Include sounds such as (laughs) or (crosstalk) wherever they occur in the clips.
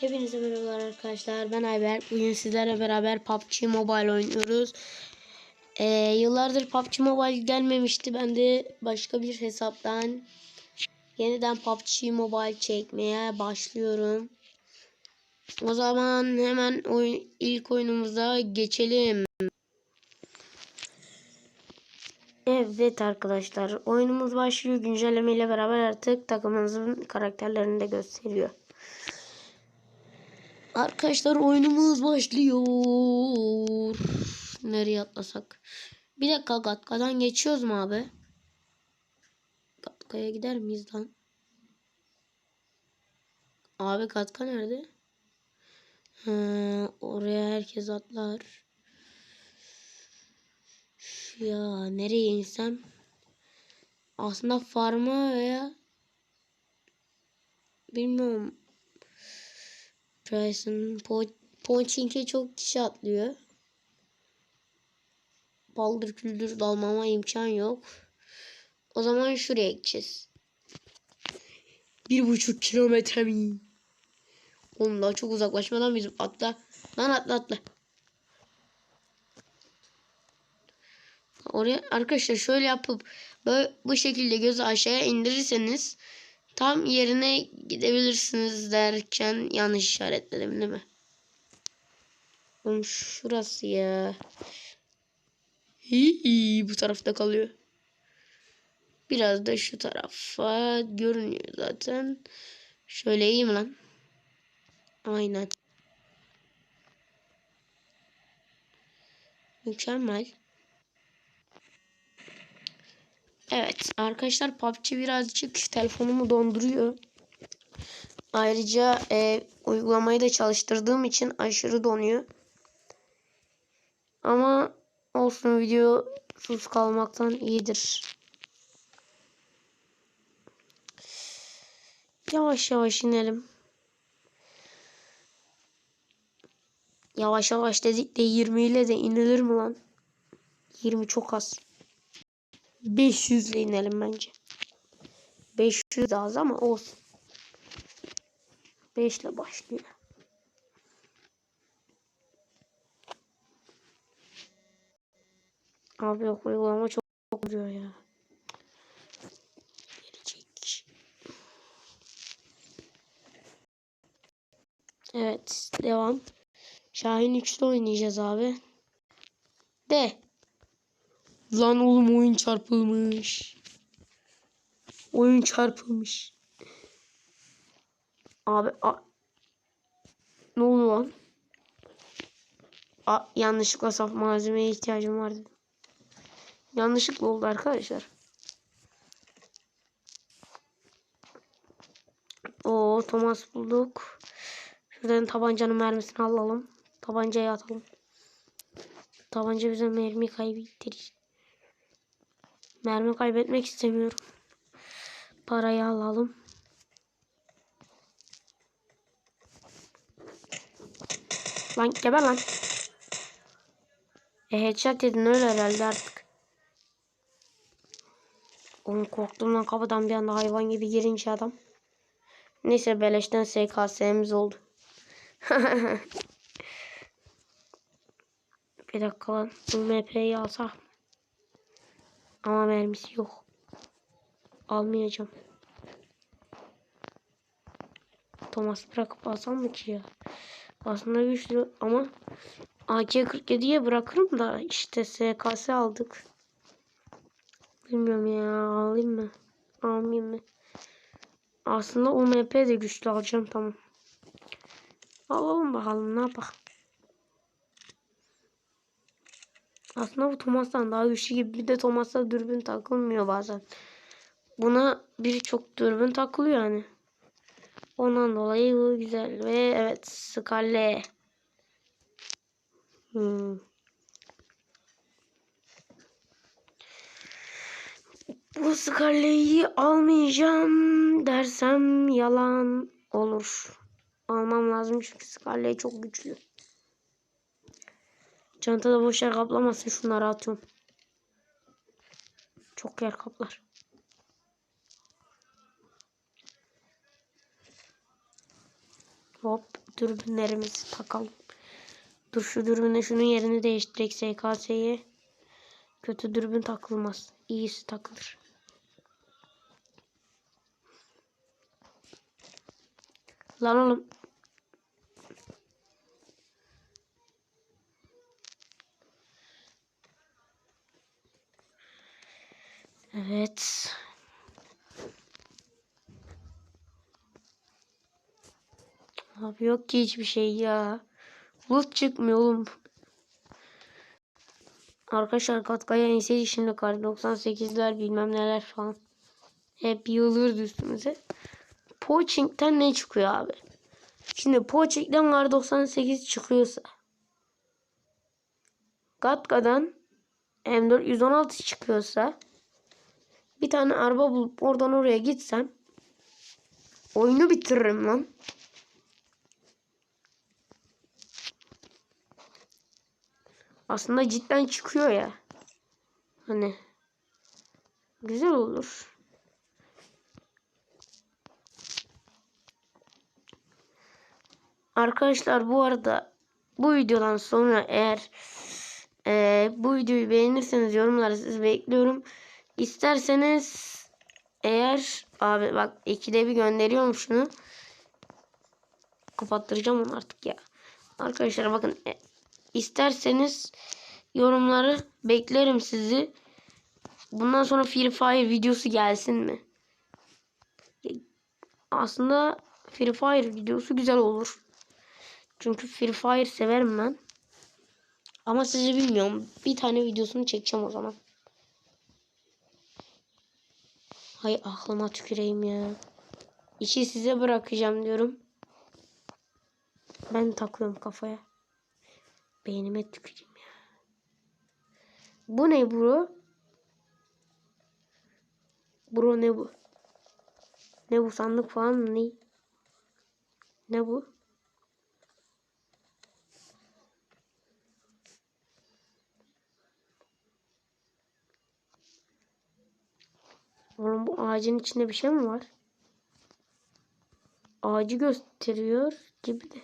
Hepinize merhabalar arkadaşlar. Ben Ayber. Bugün sizlerle beraber PUBG Mobile oynuyoruz. Ee, yıllardır PUBG Mobile gelmemişti. Ben de başka bir hesaptan yeniden PUBG Mobile çekmeye başlıyorum. O zaman hemen oyun, ilk oyunumuza geçelim. Evet arkadaşlar oyunumuz başlıyor. Güncelleme ile beraber artık takımımızın karakterlerini de gösteriyor. Arkadaşlar oyunumuz başlıyor. Nereye atlasak? Bir dakika Gatka'dan geçiyoruz mu abi? Gatka'ya gider miyiz lan? Abi Gatka nerede? Ha, oraya herkes atlar. Ya nereye insem? Aslında farma veya bilmiyorum. Bryson po Ponchink'e çok kişi atlıyor. Baldır küldür dalmama imkan yok. O zaman şuraya gideceğiz. Bir buçuk kilometre mi? Oğlum daha çok uzaklaşmadan bizim atla. Lan atla atla. Oraya arkadaşlar şöyle yapıp böyle bu şekilde gözü aşağıya indirirseniz tam yerine gidebilirsiniz derken yanlış işaretledim değil mi? Oğlum şurası ya. Hii, bu tarafta kalıyor. Biraz da şu tarafa görünüyor zaten. Şöyle iyi mi lan? Aynen. Mükemmel. Evet arkadaşlar PUBG birazcık telefonumu donduruyor. Ayrıca e, uygulamayı da çalıştırdığım için aşırı donuyor. Ama olsun video sus kalmaktan iyidir. Yavaş yavaş inelim. Yavaş yavaş dedik de 20 ile de inilir mi lan? 20 çok az. 500 ile inelim bence. 500 de az ama olsun. 5 ile başlıyor. Abi yok uygulama çok vuruyor ya. Gelecek. Evet devam. Şahin 3'te oynayacağız abi. De. Lan oğlum oyun çarpılmış. Oyun çarpılmış. Abi a ne oldu lan? A yanlışlıkla saf malzemeye ihtiyacım vardı. Yanlışlıkla oldu arkadaşlar. O Thomas bulduk. Şuradan tabancanın mermisini alalım. Tabancayı atalım. Tabanca bize mermi kaybettirir. Mermi kaybetmek istemiyorum. Parayı alalım. Lan geber lan. E headshot dedin öyle herhalde artık. Oğlum korktuğumdan kapıdan bir anda hayvan gibi girince adam. Neyse beleşten SKS'miz oldu. (laughs) bir dakika lan. Bu MP'yi alsak. Ama mermisi yok. Almayacağım. Thomas bırakıp alsam mı ki ya? Aslında güçlü ama AK-47'ye bırakırım da işte SKS aldık. Bilmiyorum ya alayım mı? Almayayım mı? Aslında UMP de güçlü alacağım tamam. Alalım bakalım ne yapalım. Aslında bu Thomas'tan daha güçlü gibi. Bir de Thomas'ta dürbün takılmıyor bazen. Buna birçok dürbün takılıyor yani. Ondan dolayı bu güzel. Ve evet Scarlet. Hmm. Bu Scarlet'i almayacağım dersem yalan olur. Almam lazım çünkü Scarlet çok güçlü. Çantada boş yer kaplamasın şunları atıyorum. Çok yer kaplar. Hop dürbünlerimizi takalım. Dur şu dürbünle şunun yerini değiştirek SKS'ye. Kötü dürbün takılmaz. İyisi takılır. Lan oğlum. Evet. Abi yok ki hiçbir şey ya. Bulut çıkmıyor oğlum. Arkadaşlar katkaya inseydi şimdi kar 98'ler bilmem neler falan. Hep yığılırdı üstümüze. Poaching'den ne çıkıyor abi? Şimdi Poaching'den kar 98 çıkıyorsa. Gatka'dan M416 çıkıyorsa. Bir tane araba bulup oradan oraya gitsem. Oyunu bitiririm lan. Aslında cidden çıkıyor ya. Hani güzel olur. Arkadaşlar bu arada bu videodan sonra eğer e, bu videoyu beğenirseniz yorumlara sizi bekliyorum. İsterseniz eğer abi bak ikide bir gönderiyorum şunu. Kapattıracağım onu artık ya. Arkadaşlar bakın e, isterseniz yorumları beklerim sizi. Bundan sonra Free Fire videosu gelsin mi? Aslında Free Fire videosu güzel olur. Çünkü Free Fire severim ben. Ama sizi bilmiyorum. Bir tane videosunu çekeceğim o zaman. Hay aklıma tüküreyim ya. İşi size bırakacağım diyorum. Ben takıyorum kafaya. Beynime tüküreyim ya. Bu ne bro? Bro ne bu? Ne bu sandık falan mı ne? Ne bu? Oğlum bu ağacın içinde bir şey mi var? Ağacı gösteriyor gibi de.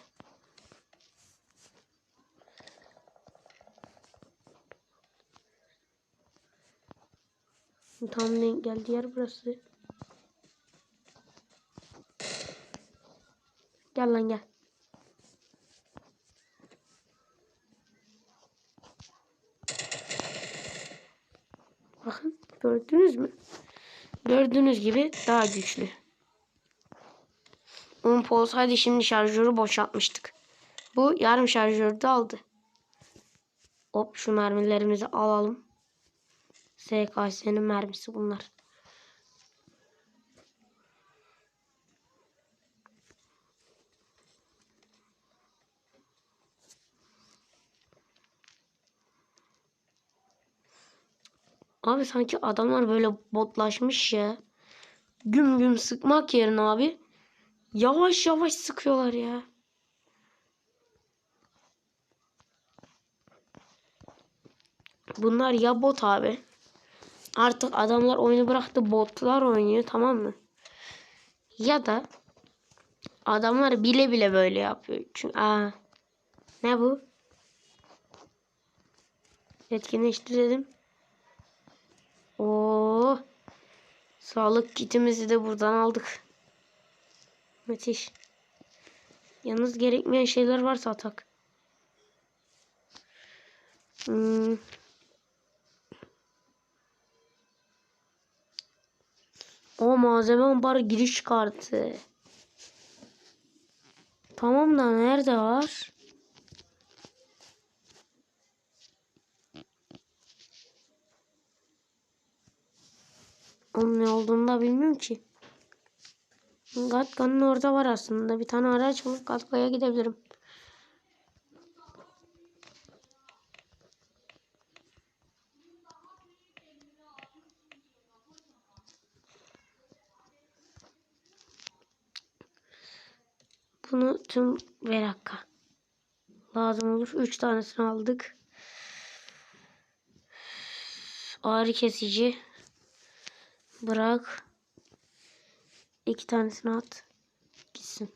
Tam denk geldi yer burası. Gel lan gel. Bakın gördünüz mü? Gördüğünüz gibi daha güçlü. Ump olsaydı şimdi şarjörü boşaltmıştık. Bu yarım şarjörü de aldı. Hop şu mermilerimizi alalım. SKS'nin mermisi bunlar. Abi sanki adamlar böyle botlaşmış ya. Güm güm sıkmak yerine abi yavaş yavaş sıkıyorlar ya. Bunlar ya bot abi. Artık adamlar oyunu bıraktı botlar oynuyor tamam mı? Ya da adamlar bile bile böyle yapıyor. Çünkü aa, ne bu? Etkinleştirelim. Oo. Sağlık kitimizi de buradan aldık. Müthiş. Yalnız gerekmeyen şeyler varsa atak. Hmm. O malzeme ambarı giriş kartı. Tamam da nerede var? Onun ne olduğunu da bilmiyorum ki. Gatka'nın orada var aslında. Bir tane araç bulup Gatka'ya gidebilirim. Bunu tüm bir dakika. Lazım olur. Üç tanesini aldık. Ağrı kesici. Bırak. İki tanesini at. Gitsin.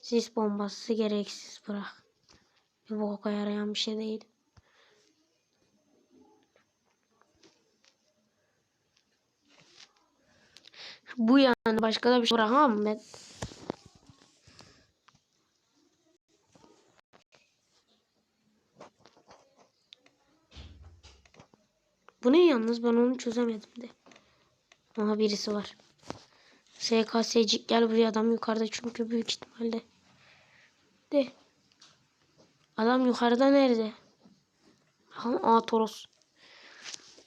Sis bombası gereksiz bırak. Bir boka yarayan bir şey değil. Bu yani başka da bir şey bırakamam ben. Bu ne yalnız ben onu çözemedim de. Aha birisi var. SKS'cik gel buraya adam yukarıda çünkü büyük ihtimalle. De. Adam yukarıda nerede? Aha, Toros.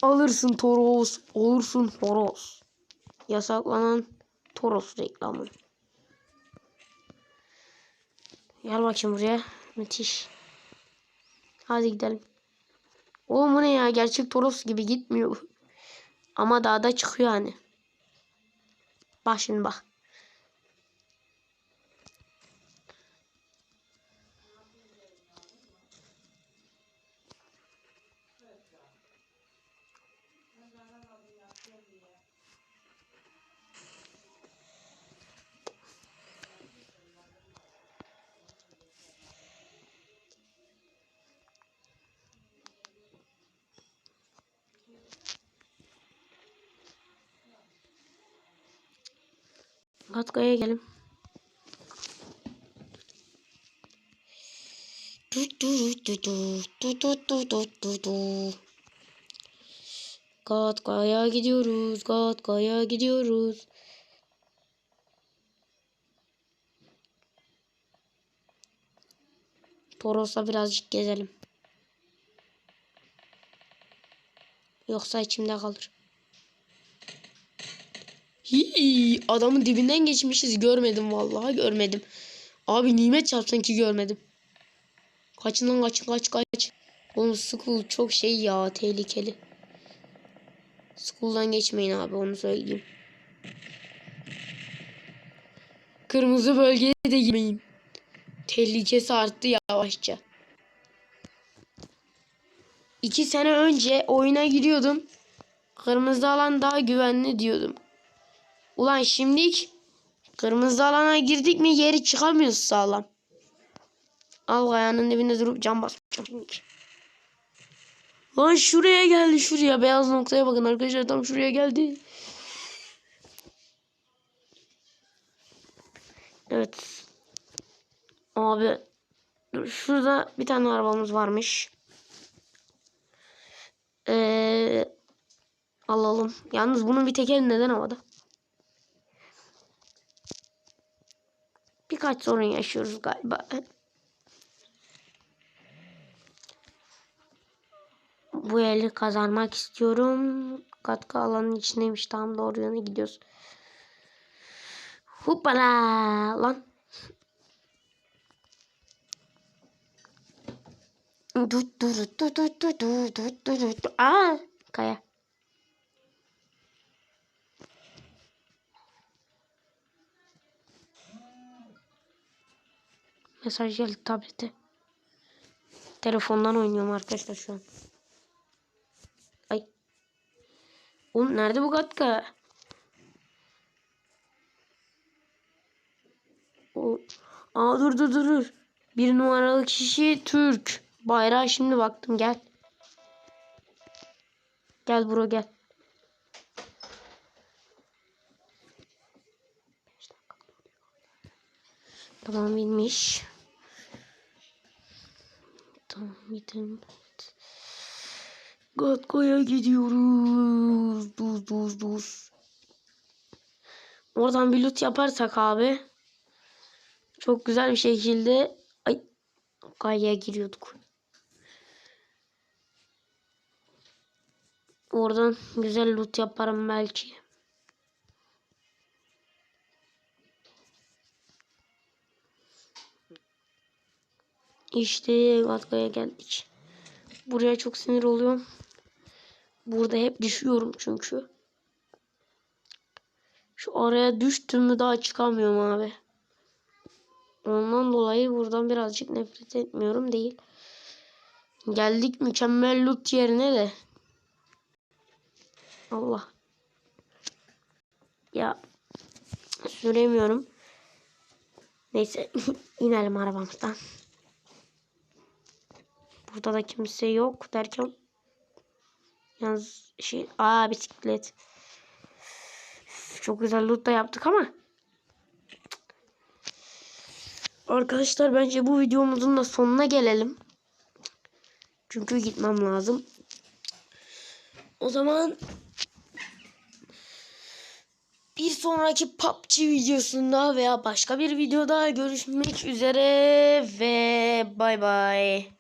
Alırsın Toros. Olursun Toros. Yasaklanan Toros reklamı. Gel bakayım buraya. Müthiş. Hadi gidelim. Oğlum bu ne ya? Gerçek Toros gibi gitmiyor. Ama dağda çıkıyor hani. Bak şimdi bak. Katkaya gelin. Du du du du du du du du du du. Katkaya gidiyoruz. Katkaya gidiyoruz. Toros'la birazcık gezelim. Yoksa içimde kalır. Hii, adamın dibinden geçmişiz görmedim vallahi görmedim. Abi nimet çarpsın ki görmedim. Kaçın lan kaçın kaç kaç. Oğlum school çok şey ya tehlikeli. School'dan geçmeyin abi onu söyleyeyim. Kırmızı bölgeye de girmeyin. Tehlikesi arttı yavaşça. İki sene önce oyuna giriyordum. Kırmızı alan daha güvenli diyordum. Ulan şimdilik kırmızı alana girdik mi geri çıkamıyoruz sağlam. Al kayanın dibinde durup cam basacağım şimdilik. Lan şuraya geldi şuraya. Beyaz noktaya bakın arkadaşlar tam şuraya geldi. Evet. Abi dur, şurada bir tane arabamız varmış. Ee, alalım. Yalnız bunun bir tekeri neden havada? birkaç sorun yaşıyoruz galiba. Bu eli kazanmak istiyorum. Katkı alanın içindeymiş. Tam doğru yana gidiyoruz. Hoppala lan. Dur dur dur dur dur dur dur dur. Aa kaya. Mesaj geldi tablete. Telefondan oynuyorum arkadaşlar şu an. Ay. Oğlum nerede bu katka? O... Aa dur dur dur dur. Bir numaralı kişi Türk. Bayrağı şimdi baktım gel. Gel bro gel. Tamam bilmiş. Tamam gidelim. Gatko'ya gidiyoruz. Duz duz duz. Oradan bir loot yaparsak abi. Çok güzel bir şekilde ay kayaya giriyorduk. Oradan güzel loot yaparım belki. İşte Gatka'ya geldik. Buraya çok sinir oluyorum. Burada hep düşüyorum çünkü. Şu araya düştüm mü daha çıkamıyorum abi. Ondan dolayı buradan birazcık nefret etmiyorum değil. Geldik mükemmel loot yerine de. Allah. Ya süremiyorum. Neyse (laughs) inelim arabamızdan. Burada da kimse yok derken yalnız şey aa bisiklet. Çok güzel loot da yaptık ama Arkadaşlar bence bu videomuzun da sonuna gelelim. Çünkü gitmem lazım. O zaman bir sonraki PUBG videosunda veya başka bir videoda görüşmek üzere ve bay bay.